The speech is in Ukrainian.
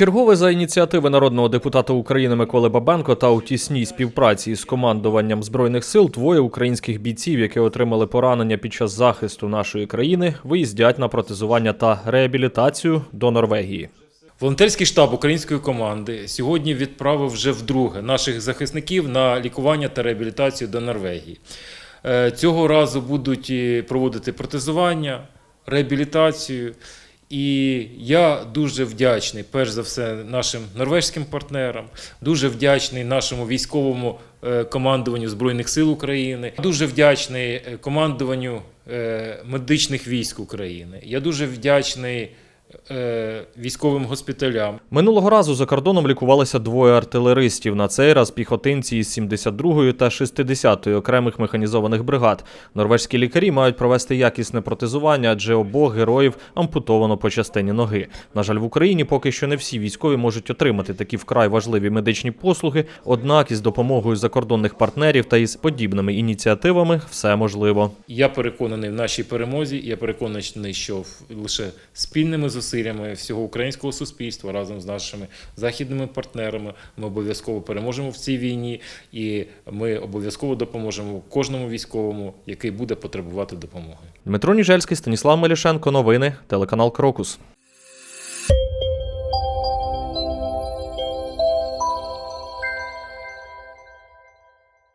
Вчергове за ініціативи народного депутата України Миколи Бабенко та у тісній співпраці із командуванням збройних сил двоє українських бійців, які отримали поранення під час захисту нашої країни, виїздять на протезування та реабілітацію до Норвегії. Волонтерський штаб української команди сьогодні відправив вже вдруге наших захисників на лікування та реабілітацію до Норвегії. Е, Цього разу будуть проводити протезування, реабілітацію. І я дуже вдячний, перш за все, нашим норвежським партнерам, дуже вдячний нашому військовому е, командуванню Збройних сил України, дуже вдячний е, командуванню е, медичних військ України. Я дуже вдячний військовим госпіталям. Минулого разу за кордоном лікувалися двоє артилеристів. На цей раз піхотинці із 72-ї та 60-ї окремих механізованих бригад. Норвезькі лікарі мають провести якісне протезування, адже обох героїв ампутовано по частині ноги. На жаль, в Україні поки що не всі військові можуть отримати такі вкрай важливі медичні послуги. Однак із допомогою закордонних партнерів та із подібними ініціативами все можливо. Я переконаний в нашій перемозі. Я переконаний, що лише спільними зусиллями всього українського суспільства разом з нашими західними партнерами ми обов'язково переможемо в цій війні, і ми обов'язково допоможемо кожному військовому, який буде потребувати допомоги. Дмитро Ніжельський, Станіслав Мелішенко. Новини. Телеканал Крокус.